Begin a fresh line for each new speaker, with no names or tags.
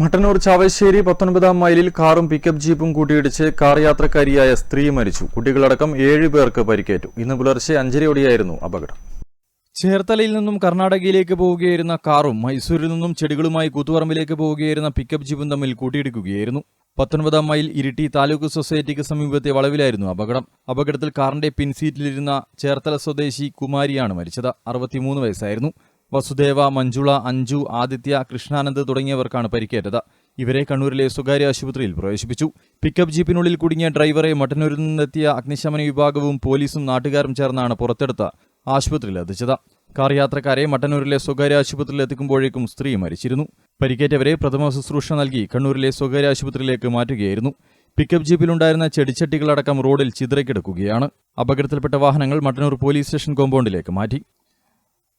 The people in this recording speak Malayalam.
മട്ടന്നൂർ ചാവശ്ശേരി പത്തൊൻപതാം മൈലിൽ കാറും പിക്കപ്പ് ജീപ്പും കൂട്ടിയിടിച്ച് കാർ യാത്രക്കാരിയായ സ്ത്രീ മരിച്ചു. കുട്ടികളടക്കം ഏഴ് പേർക്ക് പരിക്കേറ്റു. ഇന്ന് പുലർച്ചെ അഞ്ചരയോടെയായിരുന്നു അപകടം. ചേർത്തലയിൽ നിന്നും കർണാടകയിലേക്ക് പോവുകയായിരുന്ന കാറും മൈസൂരിൽ നിന്നും ചെടികളുമായി കൂത്തുപറമ്പിലേക്ക് പോവുകയായിരുന്ന പിക്കപ്പ് ജീപ്പും തമ്മിൽ കൂട്ടിയിടിക്കുകയായിരുന്നു. പത്തൊൻപതാം മൈൽ ഇരിട്ടി താലൂക്ക് സൊസൈറ്റിക്ക് സമീപത്തെ വളവിലായിരുന്നു അപകടം. അപകടത്തിൽ കാറിന്റെ പിൻസീറ്റിലിരുന്ന ചേർത്തല സ്വദേശി കുമാരിയാണ് മരിച്ചത്. അറുപത്തിമൂന്ന് വയസ്സായിരുന്നു. വസുദേവ മഞ്ജുള അഞ്ജു ആദിത്യ കൃഷ്ണാനന്ദ് തുടങ്ങിയവർക്കാണ് പരിക്കേറ്റത്. ഇവരെ കണ്ണൂരിലെ സ്വകാര്യ ആശുപത്രിയിൽ പ്രവേശിപ്പിച്ചു. പിക്കപ്പ് ജീപ്പിനുള്ളിൽ കുടുങ്ങിയ ഡ്രൈവറെ മട്ടന്നൂരിൽ നിന്നെത്തിയ അഗ്നിശമന വിഭാഗവും പോലീസും നാട്ടുകാരും ചേർന്നാണ് പുറത്തെടുത്ത ആശുപത്രിയിൽ എത്തിച്ചത്. കാർ യാത്രക്കാരെ മട്ടന്നൂരിലെ സ്വകാര്യ ആശുപത്രിയിൽ എത്തിക്കുമ്പോഴേക്കും സ്ത്രീ മരിച്ചിരുന്നു. പരിക്കേറ്റവരെ പ്രഥമ ശുശ്രൂഷ നൽകി കണ്ണൂരിലെ സ്വകാര്യ ആശുപത്രിയിലേക്ക് മാറ്റുകയായിരുന്നു. പിക്കപ്പ് ജീപ്പിലുണ്ടായിരുന്ന ചെടിച്ചട്ടികളടക്കം റോഡിൽ ചിതറിക്കിടക്കുകയാണ്. അപകടത്തിൽപ്പെട്ട വാഹനങ്ങൾ മട്ടന്നൂർ പോലീസ് സ്റ്റേഷൻ കോമ്പൗണ്ടിലേക്ക് മാറ്റി.